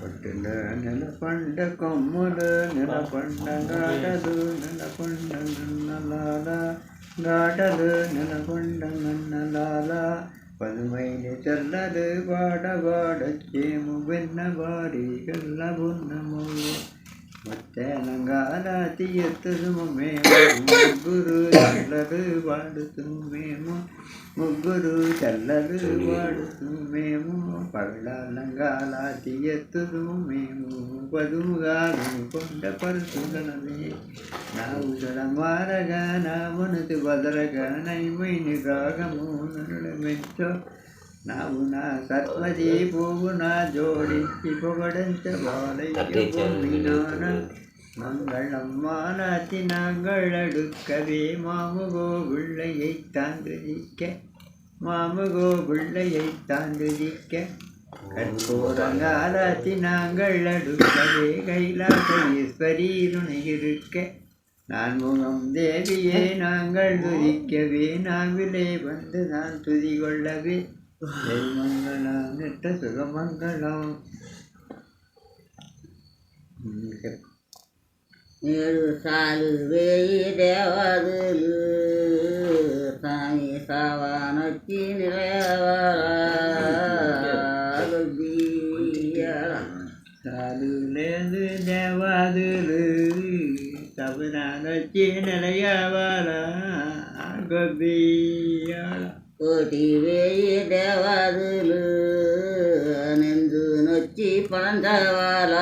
పొట్టుల నెలపండ కొమ్ములు నెలపండ గాటలు నెలపండ నన్నలాల గాటలు నెలపండ నన్నలాల పదుమైన చల్లలు వాడవాడచ్చేము వెన్న వారి గల్లబున్నము మత్తెలంగాల తీయత్తుము మేము ముగ్గురు చల్లలు వాడుతూ మేము ముగ్గురు చల్లలు వాడుతూ మేము పగడాలంగాల తీయత్తుదు మేము పదుముగాను కొండ పరుచులనమే నా ఉదర మారగా నా మనసు బదరగా నైమైన రాగము నరుడు మెంచో ನಾವುನ ಸತ್ವಜಿ ಭೂಗುಣ ಜೋಡಿಸಿ ಪೊಗಡಂತ ಬಾಲಯ್ಯನ மங்களம்மானாத்தி நாங்கள் அடுக்கவே மாமுகோ பிள்ளையை தாண்டுதிக்க மாமுகோ பிள்ளையை தாண்டுதிக்க கற்பூரங்காலாத்தி நாங்கள் அடுக்கவே கைலாச ஈஸ்வரி துணையிருக்க நான் முகம் தேவியே நாங்கள் துதிக்கவே நாவிலே வந்து நான் துதி கொள்ளவே ஜெய்மங்கலம் நிட்ட சுகமங்கலம் ஏழு சாலு வேயி தேவதில் சாமி சாவா நோக்கி நிலையாலுலேந்து தேவாதில் தவிர நோக்கி நிலையாவாரா கோபியாளா గొబ్బియాల కోటి వేయి దేవదులు నిందు నొచ్చి పంచవాల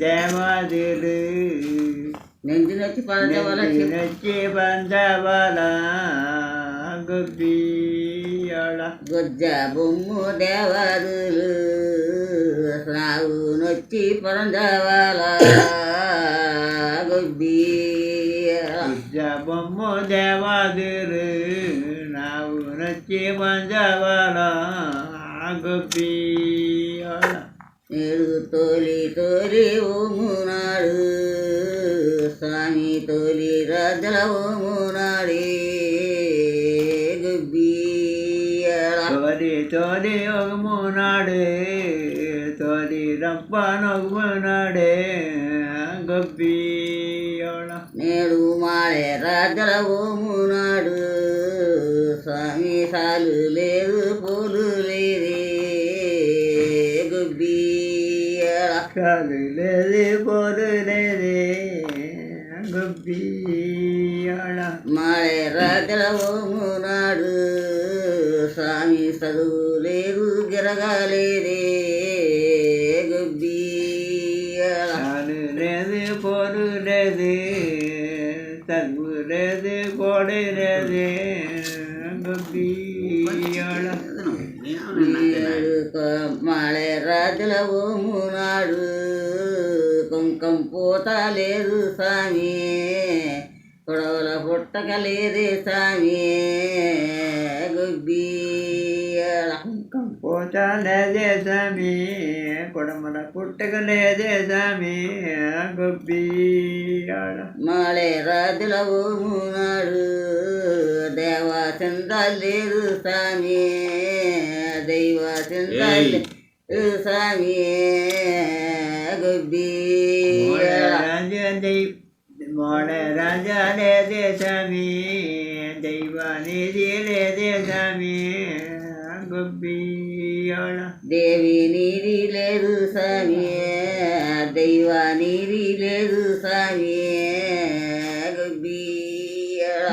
దేవాదులు నిందు నొచ్చి పంచవాల నొచ్చి పంచవాల గొబ్బియాల గొజ్జ బొమ్ము దేవదులు సాగు నొచ్చి పంచవాల ಜಪಮ್ಮು ದೇವಾದಿರು ನಾವು ನಚ್ಚಿ ಬಂದವಳ ಆಗುತ್ತೀ ஏழு தோழி தோழி ஓமுனாடு சாமி தோழி ராஜல ஓமுனாடி தோடி தோடி ஒகுமுனாடு தோடி ரப்பான் ஒகுமுனாடே నేడు మాడే రాజల ఓమునాడు స్వామి సాలు లేదు పూలు లేదే గుబ్బియల కాలు లేదే పోరు లేదే గొబ్బియోళ మాడే రాజల ఓమునాడు స్వామి చదువు లేదు గిరగలేదే. தங்குறது கொடுறது மலைராஜுல மூணாடு కొంకం పోతలేదు స్వామి కొడవల పుట్టకలేదు స్వామి గుబ్బి కొట్టాలేదే సామి కొడమల పుట్టకలేదే సామి గొబ్బి మాలే రాజులవు మూనాడు దేవా లేదు సామి దైవ లేదు సామి గొబ్బి மோட ராஜாலே தேசாமி தெய்வானே தேலே தேசாமி குப்பி ದೇವಿ ನೀರಿಲೆದು ಸ್ವಾಮಿಯೇ ದೈವ ನೀರಿಲೆದು ಸ್ವಾಮಿಯೇ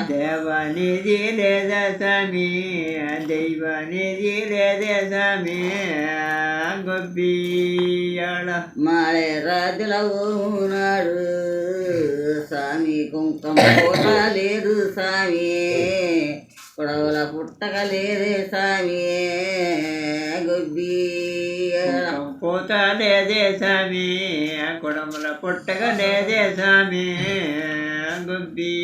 ದೇವ ನಿಧಿಲೆದ ಸ್ವಾಮಿ ದೈವ ನಿಧಿಲೆದ ಸ್ವಾಮಿ ಗೊಬ್ಬಿಯಳ ಮಳೆ ರಾಜಲವು ನಾಡು சாமி குங்கம் போட்டாலேது சாமியே புடவுல புட்டகலேது சாமியே పుట్టక లేదే స్వామి కుడముల పుట్టక లేదే స్వామి గుబ్బి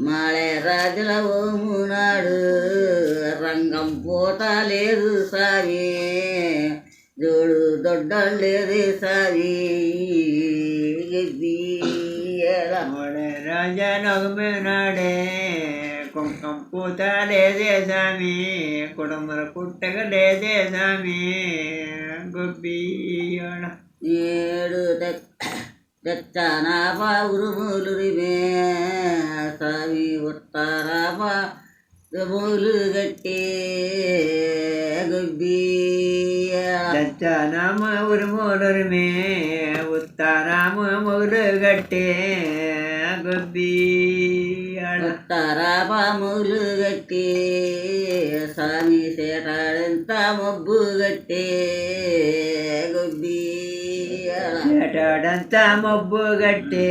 మాళే రాజుల ఓమునాడు రంగం పోత లేదు సావి జోడు దొడ్డ లేదే సావి గుబ్బి మాళే రాజా నగమే నాడే కుంకం పూత లేదే స్వామి కుడుముల పుట్టగ లేదే స్వామి గొబ్బియాడ ఏడు తెచ్చానాపా ఉరుములురిమే స్వామి ఉత్తరాపా మూలు గట్టి గుబ్బియాడ దచ్చనామ ఉరుములురిమే ఉత్తరామ ములు గట్టే గొబ్బియాడ ఉత్తరాపా మూలు గట్టి స్వామి సేటాడంత మబ్బు గట్టి గుబ్బియాడ ఏటాడంతా మబ్బు గట్టే